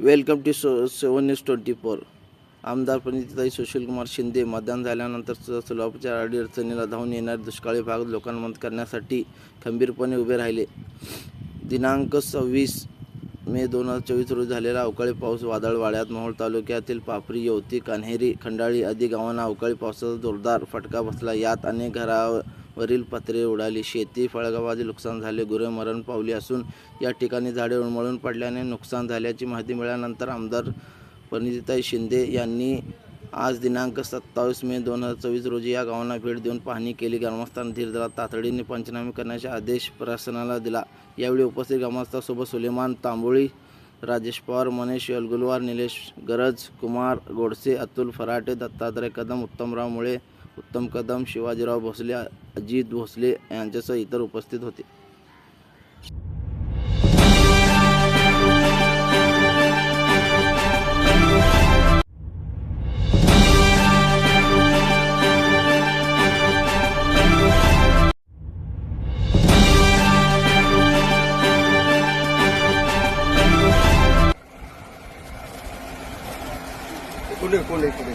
Welcome to so seven news twenty four. आमदार प्रणितीताई सुशीलकुमार शिंदे मतदान झाल्यानंतर सुलभच्या अडीअडचणीला धावून येणारे दुष्काळी भाग लोकांमत करण्यासाठी खंबीरपणे उभे राहिले. दिनांक सव्वीस मे दोन हजार चोवीस रोजी झालेला अवकाळी पाऊस वादळवाड्यात मोहोळ तालुक्यातील पापरी येवती कान्हेरी खंडाळी आदी गावांना अवकाळी पावसाचा जोरदार फटका बसला. यात अनेक वरील पत्रे उडाली. शेती फळगावाचे नुकसान झाले. गुरे मरण पावली असून या ठिकाणी झाडे उन्मळून पडल्याने नुकसान झाल्याची माहिती मिळाल्यानंतर आमदार परिणिताई शिंदे यांनी आज दिनांक सत्तावीस मे दोन हजार चोवीस रोजी या गावांना भेट देऊन पाहणी केली. ग्रामस्थांना धीर तातडीने पंचनामे करण्याचे आदेश प्रशासनाला दिला. यावेळी उपस्थित ग्रामस्थांसोबत सुलेमान तांबोळी राजेश पवार मनेश यलगुलवार निलेश गरज कुमार गोडसे अतुल फराटे दत्तात्रय कदम उत्तमराव मुळे उत्तम कदम शिवाजीराव भोसले अजित भोसले यांच्यासह इतर उपस्थित होते. पुढे पुढे पुढे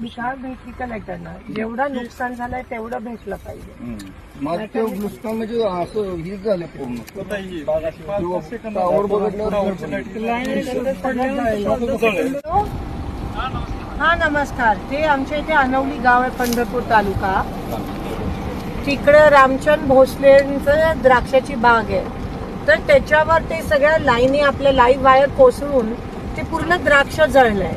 मी काय भेटली कलेक्टरना जेवढं नुकसान झालंय तेवढं भेटलं पाहिजे. मग ते नुसतं म्हणजे असं हीच झालं पूर्ण. टावर हा नमस्कार. ते आमच्या इथे अनवली गाव आहे पंढरपूर तालुका. तिकडे रामचंद भोसलेंचं द्राक्षाची बाग आहे. तर त्याच्यावर ते सगळ्या लाईनी आपल्या लाईव्ह वायर कोसळून ते पूर्ण द्राक्ष जळलंय.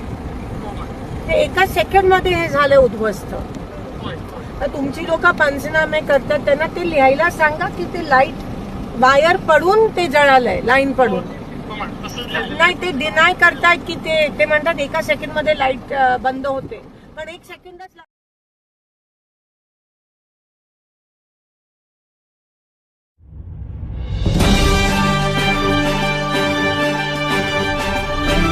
ते एका सेकंडमध्ये हे झालं उद्ध्वस्त. तर तुमची लोक पंचनामे करतात त्यांना ते लिहायला सांगा की ते लाइट वायर पडून ते जळालंय लाईन पडून. नाही ते डिनाय करतायत की ते ते म्हणतात एका सेकंडमध्ये लाइट बंद होते. पण एक सेकंडच